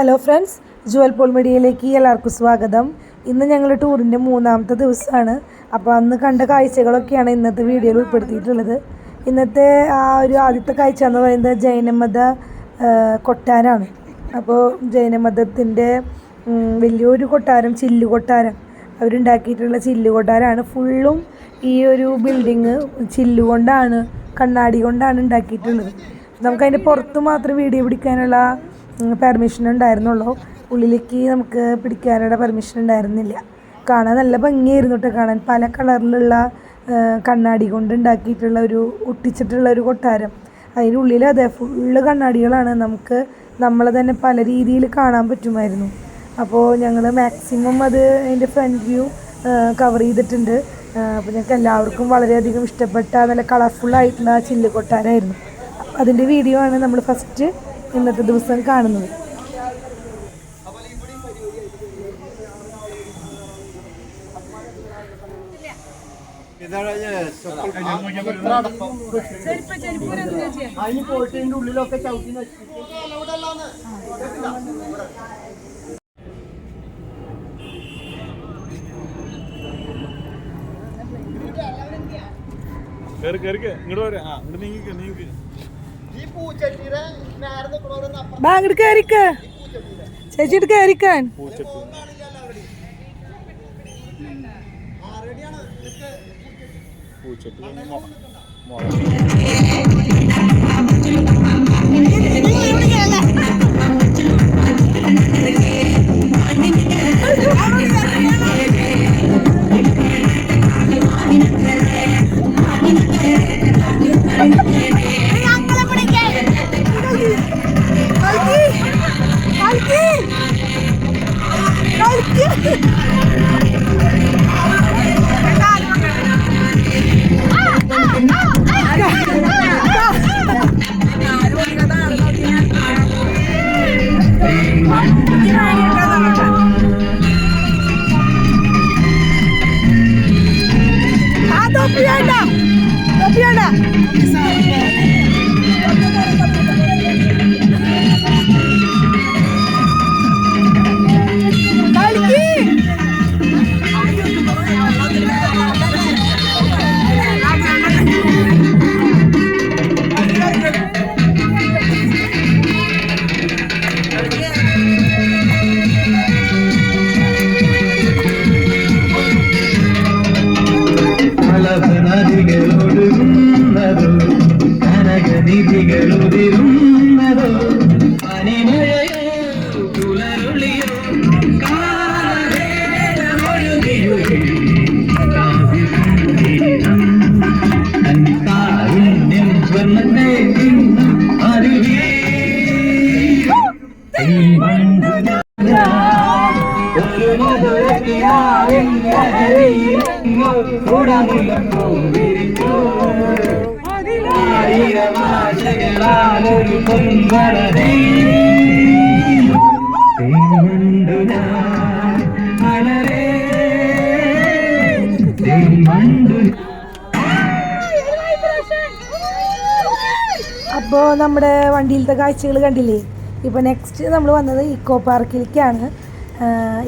Hello friends Jual Paul മീഡിയയിലേക്ക് എല്ലാവർക്കും സ്വാഗതം. ഇന്ന് ഞങ്ങൾ ടൂറിന്റെ മൂന്നാമത്തെ ദിവസമാണ് അപ്പോൾ അന്ന് കണ്ട കാഴ്ചകളൊക്കെയാണ് ഇന്നത്തെ വീഡിയോയിൽ ഉൾപ്പെടുത്തിയിട്ടുള്ളത്. ഇന്നത്തെ ആ ഒരു ആദ്യത്തെ കാഴ്ച എന്ന് പറയുന്നത് ജൈനമത കൊട്ടാരമാണ്. അപ്പോൾ ജൈനമതത്തിന്റെ വലിയൊരു കൊട്ടാരം ചില്ലു കൊട്ടാരം. അവരുണ്ടാക്കിയിട്ടുള്ള ചില്ലു കൊട്ടാരമാണ്. ഫുള്ളും ഈ ഒരു ബിൽഡിങ് ചില്ലു കൊണ്ടാണ് കണ്ണാടി കൊണ്ടാണ് ഉണ്ടാക്കിയിട്ടുള്ളത്. നമുക്കതിന്റെ പുറത്ത് മാത്രം വീഡിയോ പിടിക്കാനുള്ള പെർമിഷൻ ഉണ്ടായിരുന്നുള്ളൂ. ഉള്ളിലേക്ക് നമുക്ക് പിടിക്കാനുള്ള പെർമിഷൻ ഉണ്ടായിരുന്നില്ല. കാണാൻ നല്ല ഭംഗിയായിരുന്നു കേട്ടോ കാണാൻ. പല കളറിലുള്ള കണ്ണാടി കൊണ്ട് ഉണ്ടാക്കിയിട്ടുള്ള ഒരു ഒട്ടിച്ചിട്ടുള്ള ഒരു കൊട്ടാരം. അതിന്റെ ഉള്ളിൽ അതെ ഫുള്ള് കണ്ണാടികളാണ്. നമുക്ക് നമ്മളെ തന്നെ പല രീതിയിൽ കാണാൻ പറ്റുമായിരുന്നു. അപ്പോൾ ഞങ്ങൾ മാക്സിമം അത് അതിന്റെ ഫ്രണ്ട് വ്യൂ കവർ ചെയ്തിട്ടുണ്ട്. അപ്പോൾ ഞങ്ങൾക്ക് എല്ലാവർക്കും വളരെയധികം ഇഷ്ടപ്പെട്ട നല്ല കളർഫുൾ ആയിട്ടുള്ള ചില്ല് കൊട്ടാരമായിരുന്നു. അതിന്റെ വീഡിയോ ആണ് നമ്മൾ ഫസ്റ്റ് ഇന്നത്തെ ദിവസം കാണുന്നത്. അതിന് പോയിട്ട് ഉള്ളിലൊക്കെ ഇങ്ങോട്ട് വരാം. ആ ഇവിടെ നീങ്ങിക്ക് നീങ്ങിക്ക് ഈ പൂച്ചട്ടിയുടെ നേരെ നിൽക്കണവരൊന്ന് അപ്പുറം ബാ അങ്ങോട്ട് കയറിക്ക ചേച്ചിട്ട് കയറിക്കാൻ പൂച്ചട്ടി Yeah. അപ്പോൾ നമ്മുടെ വണ്ടിയിലത്തെ കാഴ്ചകൾ കണ്ടില്ലേ? ഇപ്പൊ നെക്സ്റ്റ് നമ്മൾ വന്നത് ഇക്കോ പാർക്കിലേക്കാണ്.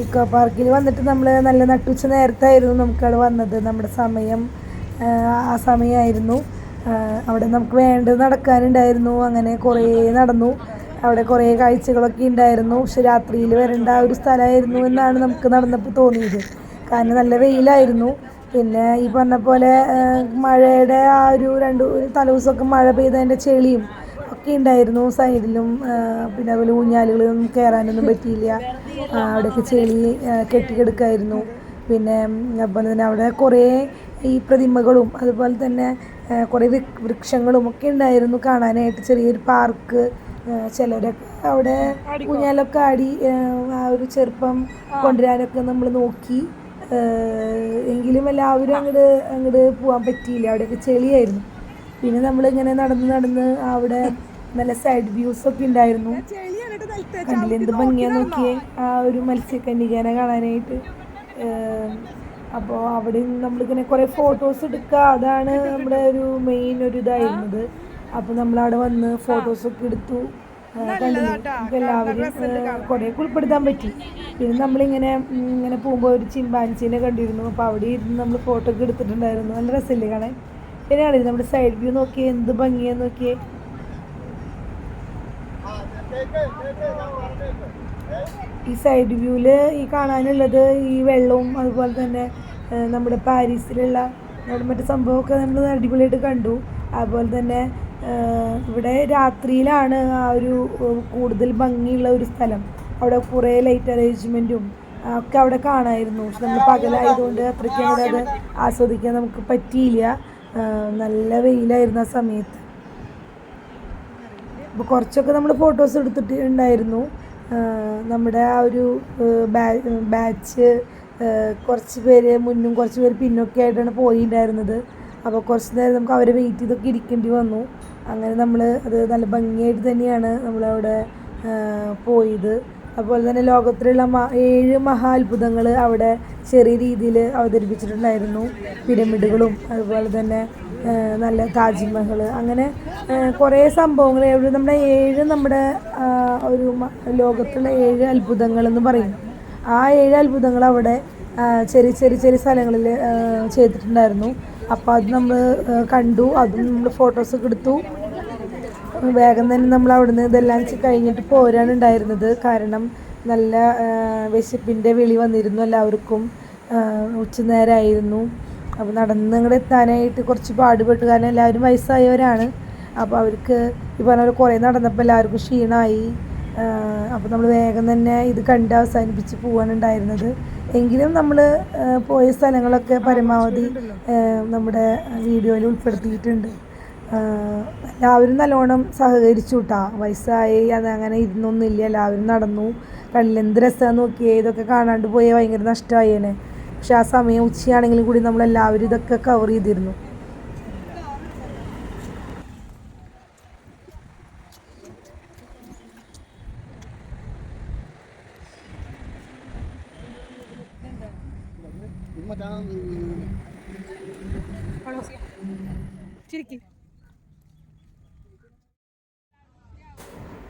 ഇക്കോ പാർക്കിൽ വന്നിട്ട് നമ്മൾ നല്ല നട്ടുച്ച നേരത്തായിരുന്നു നമുക്കവിടെ വന്നത്. നമ്മുടെ സമയം ആ സമയമായിരുന്നു. അവിടെ നമുക്ക് വേണ്ടത് നടക്കാനുണ്ടായിരുന്നു. അങ്ങനെ കുറേ നടന്നു. അവിടെ കുറേ കാഴ്ചകളൊക്കെ ഉണ്ടായിരുന്നു. പക്ഷെ രാത്രിയിൽ വരേണ്ട ആ ഒരു സ്ഥലമായിരുന്നു എന്നാണ് നമുക്ക് നടന്നപ്പോൾ തോന്നിയത്. കാരണം നല്ല വെയിലായിരുന്നു. പിന്നെ ഈ പറഞ്ഞ പോലെ മഴയുടെ ആ ഒരു രണ്ട് തലേദിവസമൊക്കെ മഴ പെയ്തതിന്റെ ചെളിയും ഒക്കെ ഉണ്ടായിരുന്നു. സൈഡിലും പിന്നെ അതുപോലെ ഊഞ്ഞാലുകളൊന്നും കയറാനൊന്നും പറ്റിയില്ല. അവിടെയൊക്കെ ചെളി കെട്ടിക്കെടുക്കായിരുന്നു. പിന്നെ അതുപോലെ തന്നെ അവിടെ കുറേ ഈ പ്രതിമകളും അതുപോലെ തന്നെ കുറേ വൃക്ഷങ്ങളും ഒക്കെ ഉണ്ടായിരുന്നു കാണാനായിട്ട്. ചെറിയൊരു പാർക്ക് ചിലരൊക്കെ അവിടെ ഊഞ്ഞാലൊക്കെ ആടി ആ, ഒരു ചെറുപ്പം കൊണ്ടുവരാനൊക്കെ നമ്മൾ നോക്കി. എങ്കിലും എല്ലാവരും അങ്ങോട്ട് അങ്ങോട്ട് പോകാൻ പറ്റിയില്ല. അവിടെയൊക്കെ ചെളിയായിരുന്നു. പിന്നെ നമ്മൾ നമ്മളിങ്ങനെ നടന്ന് നടന്ന് അവിടെ നല്ല സൈഡ് വ്യൂസ് ഒക്കെ ഉണ്ടായിരുന്നു. അതിലെന്ത് ഭംഗിയാ നോക്കിയേ. ആ ഒരു മത്സ്യകന്യകേനെ കാണാനായിട്ട്. അപ്പോൾ അവിടെ നമ്മളിങ്ങനെ കുറേ ഫോട്ടോസ് എടുക്കുക. അതാണ് നമ്മുടെ ഒരു മെയിൻ ഒരു ഇതായിരുന്നത്. അപ്പോൾ നമ്മളവിടെ വന്ന് ഫോട്ടോസൊക്കെ എടുത്തു. കണ്ടില്ലേ എല്ലാവരും കുറേ ഉൾപ്പെടുത്താൻ പറ്റി. പിന്നെ നമ്മളിങ്ങനെ ഇങ്ങനെ പോകുമ്പോൾ ഒരു ചിമ്പാൻസിനെ കണ്ടിരുന്നു. അപ്പോൾ അവിടെ ഇരുന്ന് നമ്മൾ ഫോട്ടോ ഒക്കെ എടുത്തിട്ടുണ്ടായിരുന്നു. നല്ല രസമില്ലേ കാണാൻ? പിന്നെ നമ്മുടെ സൈഡ് വ്യൂ നോക്കിയേ. എന്ത് ഭംഗിയാന്ന് നോക്കിയേ. ഈ സൈഡ് വ്യൂവിൽ ഈ കാണാനുള്ളത് ഈ വെള്ളവും അതുപോലെ തന്നെ നമ്മുടെ പാരീസിലുള്ള നമ്മുടെ മറ്റു സംഭവമൊക്കെ നമ്മൾ അടിപൊളിയായിട്ട് കണ്ടു. അതുപോലെ തന്നെ ഇവിടെ രാത്രിയിലാണ് ആ ഒരു കൂടുതൽ ഭംഗിയുള്ള ഒരു സ്ഥലം. അവിടെ കുറേ ലൈറ്റ് അറേഞ്ച്മെന്റും ഒക്കെ അവിടെ കാണായിരുന്നു. പക്ഷെ നമ്മൾ പകലായതുകൊണ്ട് അത്രയ്ക്ക് അവിടെ അത് ആസ്വദിക്കാൻ നമുക്ക് പറ്റിയില്ല. നല്ല വെയിലായിരുന്നു ആ സമയത്ത്. അപ്പോൾ കുറച്ചൊക്കെ നമ്മൾ ഫോട്ടോസ് എടുത്തിട്ട് ഉണ്ടായിരുന്നു. നമ്മുടെ ആ ഒരു ബാച്ച് കുറച്ച് പേര് മുന്നും കുറച്ച് പേര് പിന്നൊക്കെ ആയിട്ടാണ് പോയിട്ടുണ്ടായിരുന്നത് അപ്പോൾ കുറച്ച് നേരം നമുക്ക് അവരെ വെയിറ്റ് ചെയ്തൊക്കെ ഇരിക്കേണ്ടി വന്നു. അങ്ങനെ നമ്മൾ അത് നല്ല ഭംഗിയായിട്ട് തന്നെയാണ് നമ്മളവിടെ പോയത്. അതുപോലെ തന്നെ ലോകത്തിലുള്ള മ ഏഴ് മഹാത്ഭുതങ്ങൾ അവിടെ ചെറിയ രീതിയിൽ അവതരിപ്പിച്ചിട്ടുണ്ടായിരുന്നു. പിരമിഡുകളും അതുപോലെ തന്നെ നല്ല താജ്മഹൽ അങ്ങനെ കുറേ സംഭവങ്ങൾ ഏഴ് നമ്മുടെ ഏഴ് നമ്മുടെ ഒരു ലോകത്തുള്ള ഏഴ് അത്ഭുതങ്ങൾ എന്ന് പറയും. ആ ഏഴ് അത്ഭുതങ്ങൾ അവിടെ ചെറിയ ചെറിയ ചെറിയ സ്ഥലങ്ങളിൽ ചെയ്തിട്ടുണ്ടായിരുന്നു. അപ്പോൾ അത് നമ്മൾ കണ്ടു. അതും നമ്മൾ ഫോട്ടോസൊക്കെ എടുത്തു. വേഗം തന്നെ നമ്മൾ അവിടുന്ന് ഇതെല്ലാം കഴിഞ്ഞിട്ട് പോരാണ് ഉണ്ടായിരുന്നത്. കാരണം നല്ല വിശപ്പിന്റെ വിളി വന്നിരുന്നു എല്ലാവർക്കും. ഉച്ചനേരമായിരുന്നു അപ്പോൾ നടന്ന് ഇങ്ങോട്ട് എത്താനായിട്ട് കുറച്ച് പാടുപെട്ടു. കാരണം എല്ലാവരും വയസ്സായവരാണ്. അപ്പോൾ അവർക്ക് ഈ പറഞ്ഞ പോലെ കുറേ നടന്നപ്പോൾ എല്ലാവർക്കും ക്ഷീണമായി അപ്പോൾ നമ്മൾ വേഗം തന്നെ ഇത് കണ്ട് അവസാനിപ്പിച്ച് പോവാണ് ഉണ്ടായിരുന്നത് എങ്കിലും നമ്മൾ പോയ സ്ഥലങ്ങളൊക്കെ പരമാവധി നമ്മുടെ വീഡിയോയിൽ ഉൾപ്പെടുത്തിയിട്ടുണ്ട്. എല്ലാവരും നല്ലോണം സഹകരിച്ചു കേട്ടാ വയസ്സായി അത് അങ്ങനെ ഇരുന്നൊന്നുമില്ല. എല്ലാവരും നടന്നു. കണ്ണിൽ എന്ത് രസമാണെന്ന് നോക്കിയേ. ഇതൊക്കെ കാണാണ്ട് പോയാൽ ഭയങ്കര നഷ്ടമായേനെ പക്ഷെ ആ സമയം ഉച്ചയാണെങ്കിലും കൂടി നമ്മളെല്ലാവരും ഇതൊക്കെ കവർ ചെയ്തിരുന്നു.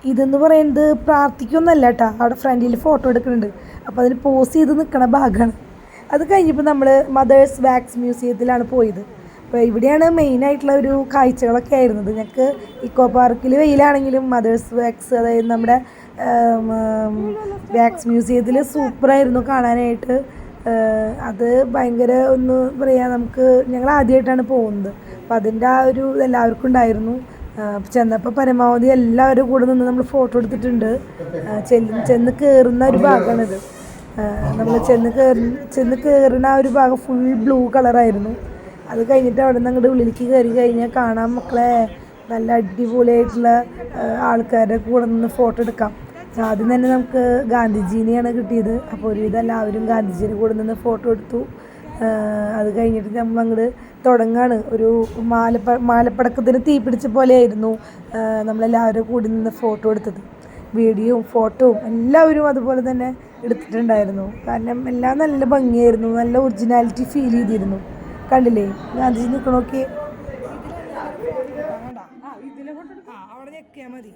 ഇതെന്ന് പറയുന്നത് പ്രാർത്ഥിക്കൊന്നല്ല കേട്ടോ. അവിടെ ഫ്രണ്ടിൽ ഫോട്ടോ എടുക്കുന്നുണ്ട്. അപ്പോൾ അതിന് പോസ് ചെയ്ത് നിൽക്കണ ഭാഗമാണ് അത് കഴിഞ്ഞപ്പോൾ നമ്മൾ മദേഴ്സ് വാക്സ് മ്യൂസിയത്തിലാണ് പോയത്. അപ്പോൾ ഇവിടെയാണ് മെയിനായിട്ടുള്ള ഒരു കാഴ്ചകളൊക്കെ ആയിരുന്നത്. ഞങ്ങൾക്ക് ഇക്കോ പാർക്കിൽ വെയിലാണെങ്കിലും മദേഴ്സ് വാക്സ് അതായത് നമ്മുടെ വാക്സ് മ്യൂസിയത്തിൽ സൂപ്പറായിരുന്നു കാണാനായിട്ട്. അത് ഭയങ്കര ഒന്ന് പറയാ നമുക്ക് ഞങ്ങൾ ആദ്യമായിട്ടാണ് പോകുന്നത്. അപ്പോൾ അതിന്റെ ആ ഒരു എല്ലാവർക്കും ഉണ്ടായിരുന്നു. ചെന്നപ്പോൾ പരമാവധി എല്ലാവരും കൂടെ നിന്ന് നമ്മൾ ഫോട്ടോ എടുത്തിട്ടുണ്ട്. ചെന്ന് ചെന്ന് കയറുന്ന ഒരു ഭാഗമാണിത് നമ്മൾ ചെന്ന് കയറി ചെന്ന് കയറുന്ന ആ ഒരു ഭാഗം ഫുൾ ബ്ലൂ കളറായിരുന്നു അത് കഴിഞ്ഞിട്ട് അവിടെ നിന്ന് അങ്ങോട്ട് ഉള്ളിലേക്ക് കയറി കഴിഞ്ഞാൽ കാണാൻ മക്കളെ നല്ല അടിപൊളിയായിട്ടുള്ള ആൾക്കാരുടെ കൂടെ നിന്ന് ഫോട്ടോ എടുക്കാം. ആദ്യം തന്നെ നമുക്ക് ഗാന്ധിജീനെയാണ് കിട്ടിയത്. അപ്പോൾ ഒരുവിധം എല്ലാവരും ഗാന്ധിജീനെ കൂടെ നിന്ന് ഫോട്ടോ എടുത്തു. അത് കഴിഞ്ഞിട്ട് നമ്മൾ അങ്ങോട്ട് തുടങ്ങാണ്. ഒരു മാലപ്പ മാലപ്പടക്കത്തിന് തീ പിടിച്ച പോലെയായിരുന്നു നമ്മളെല്ലാവരും കൂടി നിന്ന് ഫോട്ടോ എടുത്തത്. വീഡിയോയും ഫോട്ടോവും എല്ലാവരും അതുപോലെ തന്നെ എടുത്തിട്ടുണ്ടായിരുന്നു. കാരണം എല്ലാം നല്ല ഭംഗിയായിരുന്നു. നല്ല ഒറിജിനാലിറ്റി ഫീൽ ചെയ്തിരുന്നു. കണ്ടില്ലേ? ഗാന്ധിജി നിൽക്കണോക്കെ അവിടെ മതി.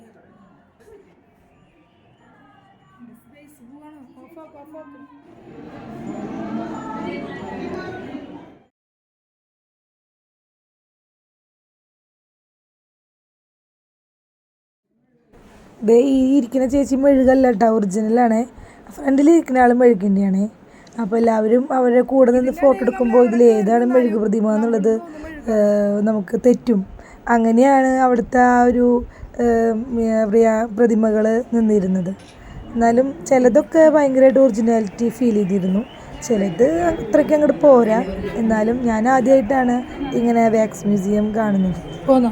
ദേ ഈ ഇരിക്കുന്ന ചേച്ചി മെഴുകല്ല കേട്ടോ ഒറിജിനലാണ് ഫ്രണ്ടിൽ ഇരിക്കുന്ന ആൾ മെഴുകിന്റെയാണ്. അപ്പോൾ എല്ലാവരും അവരുടെ കൂടെ നിന്ന് ഫോട്ടോ എടുക്കുമ്പോൾ ഇതിൽ ഏതാണ് മെഴുക് പ്രതിമ എന്നുള്ളത് നമുക്ക് തെറ്റും. അങ്ങനെയാണ് അവിടുത്തെ ആ ഒരു പ്രതിമകൾ നിന്നിരുന്നത്. എന്നാലും ചിലതൊക്കെ ഭയങ്കരമായിട്ട് ഒറിജിനാലിറ്റി ഫീൽ ചെയ്തിരുന്നു. ചിലത് അത്രയ്ക്ക് അങ്ങോട്ട് പോരാ. എന്നാലും ഞാൻ ആദ്യമായിട്ടാണ് ഇങ്ങനെ വാക്സ് മ്യൂസിയം കാണുന്നത്. പോന്നോ?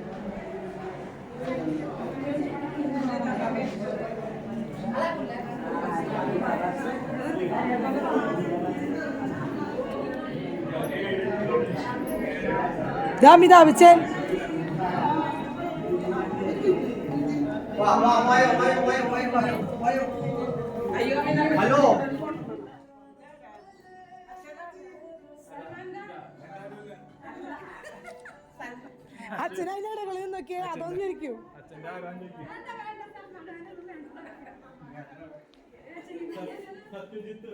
ദാമിതാപിച്ചൻ ഹലോ അച്ഛനതിന്റെ കളി നോക്കിയേ അതൊന്നും ഇരിക്കും സത്യജിത്ത്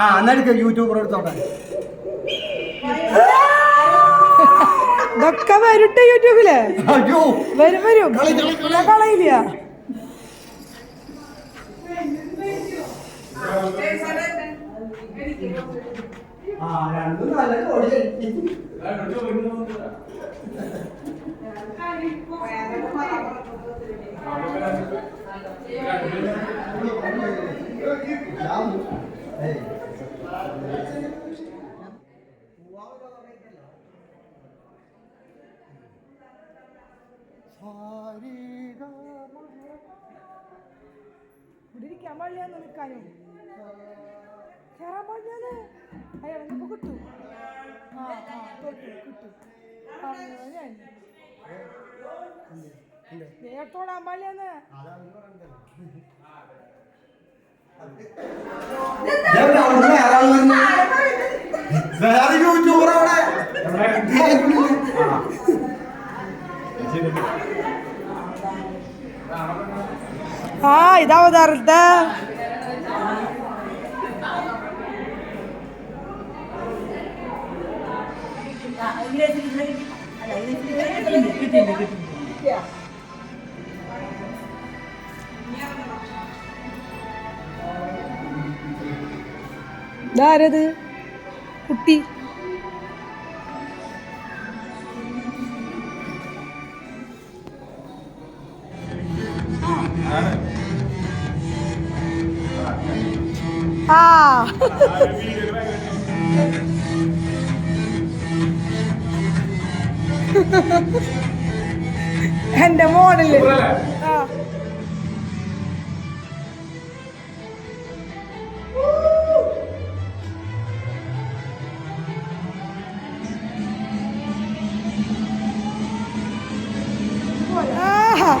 ആ എന്നെടുക്ക യൂട്യൂബർ എടുത്തോട്ടെ. ഇതൊക്കെ വരട്ടെ യൂട്യൂബിൽ. അയ്യോ. വരും വരും. Thank കളയില്ല. ആ രണ്ടും നല്ല കോടി ഇവിടെ ഇരിക്കാൻ പാടില്ലാന്ന് നിൽക്കാനും കയറാൻ പാടില്ലാന്ന് അയാൾ ഇപ്പൊ കിട്ടും. ആ ആ തൊട്ടു കിട്ടും. വേറെ യൂട്യൂബർ അവിടെ ആ ഇതാ അവതാരത്തെ ഇതാരത് കുട്ടി. ആ. എന്റെ മോഡൽ. ആ. ആഹാ.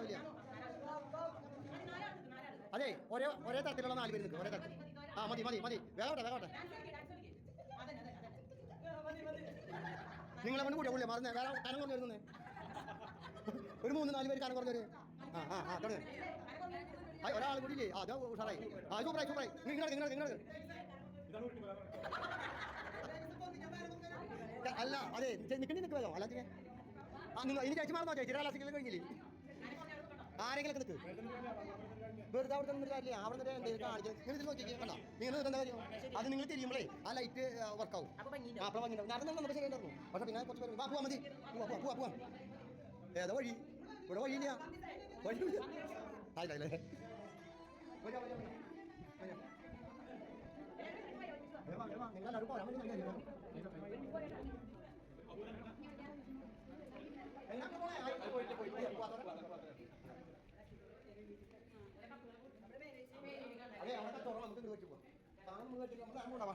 നിന്നാവില്ല അതെ ഒരേ ഒരേ തരത്തിലുള്ള നാല് പേര് നിൽക്കും ഒരേ തരത്തിൽ. ആ മതി മതി മതി. വേറെ വേറെ നിങ്ങളെ കൊണ്ട് കൂടിയ മറന്നേ. വേറെ കനം കുറഞ്ഞു വരുന്നേ. ഒരു മൂന്ന് നാല് പേര് കനം കുറഞ്ഞൊരു ആ ആ ആ തുടങ്ങ്. ആ ഒരാൾ കൂടി ഇല്ലേ ഉഷാറായി. ആ സൂപ്പറായി സൂപ്പറായി. നിങ്ങൾ നിങ്ങൾ നിങ്ങൾ അല്ല അതെ നിൽക്കണ്ടി നിൽക്കുമല്ലോ വേഗം. അല്ലാതെ ആ നിങ്ങൾ ഇനി ചേച്ചി മാറുന്നോ ചേച്ചി? ഒരാളെ കഴിഞ്ഞില്ലേ? ആരെങ്കിലും നിൽക്ക് വെറുതെ അവിടെ നിന്ന് കാര്യമില്ല. അവിടെ നിന്ന് എന്തെങ്കിലും കാണിക്കും നിങ്ങൾ ഇതിൽ നോക്കി കണ്ട? നിങ്ങൾ എന്താ കാര്യം? അത് നിങ്ങൾ തിരിയുമ്പോഴേ ആ ലൈറ്റ് വർക്കാവും അപ്പോൾ ഭംഗി നടന്നു നമ്മൾ ശരിയായിരുന്നു പക്ഷെ പിന്നെ കുറച്ച് പേര് പോവാ മതി. പോവാ പോവാ പോവാ ഏതാ വഴി? ഇവിടെ വഴിയില്ല. വഴിയില്ല. ആയില്ല അല്ലേ. നിങ്ങളെല്ലാവരും പോരാൻ വേണ്ടി നിൽക്കുകയായിരുന്നു. എങ്ങോട്ട് പോണേ? ആ, പോയിട്ട്, പോയിട്ട്, പോവാ, പോവാ, പോവാ. അതെ അവിടെ തുറന്ന് നമുക്ക് ഇങ്ങോട്ട് പോവാം താഴെ ഇങ്ങോട്ട് നമുക്ക് അങ്ങോട്ടാ വാ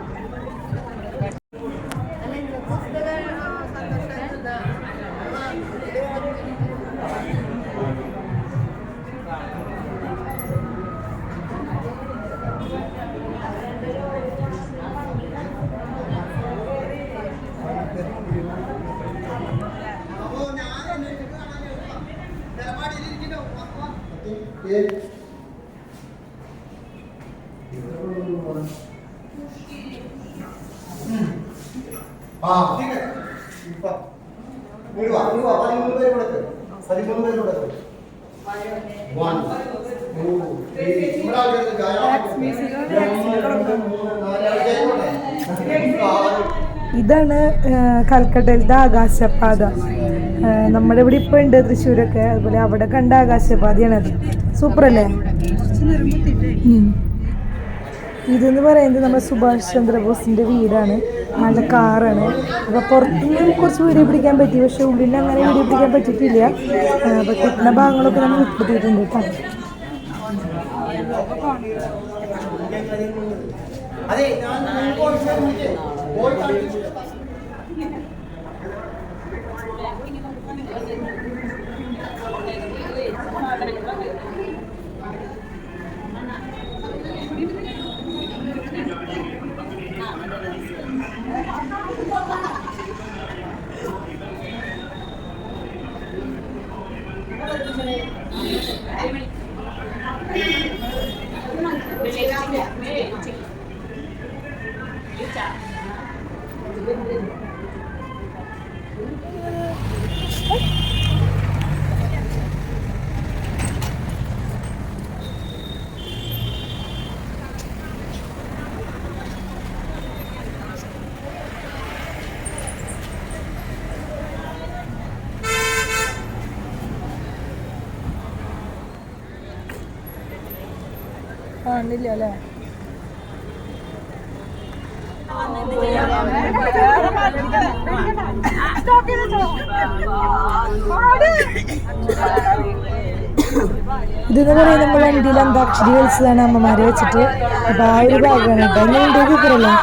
किलो ആ ठीक है ഇപ്പൊ ഇങ്ങോട്ട് വാ ഇങ്ങോട്ട് വാ പതിമൂന്ന് പേര് കൊടുക്ക് പതിമൂന്ന് പേര് കൊടുക്ക് വൺ ടു ത്രീ ഇവിടെ ആൾക്കാർക്ക് ഇതാണ് ആ, കൽക്കട്ടയിലത്തെ ആകാശപാത ആ, നമ്മുടെ ഇവിടെ ഇപ്പോൾ ഉണ്ട് തൃശ്ശൂരൊക്കെ അതുപോലെ അവിടെ കണ്ട ആകാശപാതയാണത് സൂപ്പർ അല്ലേ ഇതെന്ന് പറയുന്നത് നമ്മുടെ സുഭാഷ് ചന്ദ്രബോസിന്റെ വീടാണ്. നല്ല കാറാണ്. അപ്പോൾ പുറത്തുനിന്ന് കുറച്ച് വീഡിയോ പിടിക്കാൻ പറ്റി. പക്ഷെ ഉള്ളിൽ അങ്ങനെ വീഡിയോ പിടിക്കാൻ പറ്റിയിട്ടില്ല. അപ്പോൾ കിട്ടുന്ന ഭാഗങ്ങളൊക്കെ നമ്മൾ ഉൾപ്പെടുത്തിയിട്ടുണ്ട് കേട്ടോ അതെ ഞാൻ കാണില്ല അല്ലേ ഇതെന്ന് പറയുന്നത് നമ്മൾ ഇന്ത്യയിൽ അന്താക്ഷരി കളിച്ചതാണ് അമ്മമാരെ വെച്ചിട്ട്. അപ്പൊ ആ ഒരു ഭാഗമാണ്. കേട്ടോ എങ്ങനെയുണ്ട് കുക്കറല്ലേ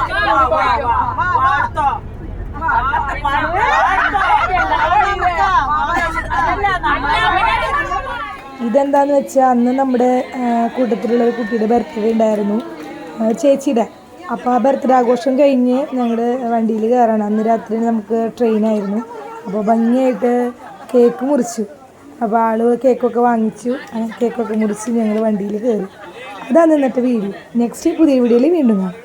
ഇതെന്താന്ന് വെച്ചാൽ അന്ന് നമ്മുടെ കൂട്ടത്തിലുള്ള ഒരു കുട്ടിയുടെ ബർത്ത്ഡേ ഉണ്ടായിരുന്നു. ചേച്ചിയുടെ. അപ്പോൾ ആ ബർത്ത്ഡേ ആഘോഷം കഴിഞ്ഞ് ഞങ്ങൾ വണ്ടിയിൽ കയറണം. അന്ന് രാത്രി നമുക്ക് ട്രെയിനായിരുന്നു അപ്പോൾ ഭംഗിയായിട്ട് കേക്ക് മുറിച്ചു. അപ്പോൾ ആൾ കേക്കൊക്കെ വാങ്ങിച്ചു. കേക്കൊക്കെ മുറിച്ച് ഞങ്ങൾ വണ്ടിയിൽ കയറി. അതാണ് ഇന്നത്തെ വീഡിയോ നെക്സ്റ്റ് പുതിയ വീഡിയോയിൽ വീണ്ടും കാണാം.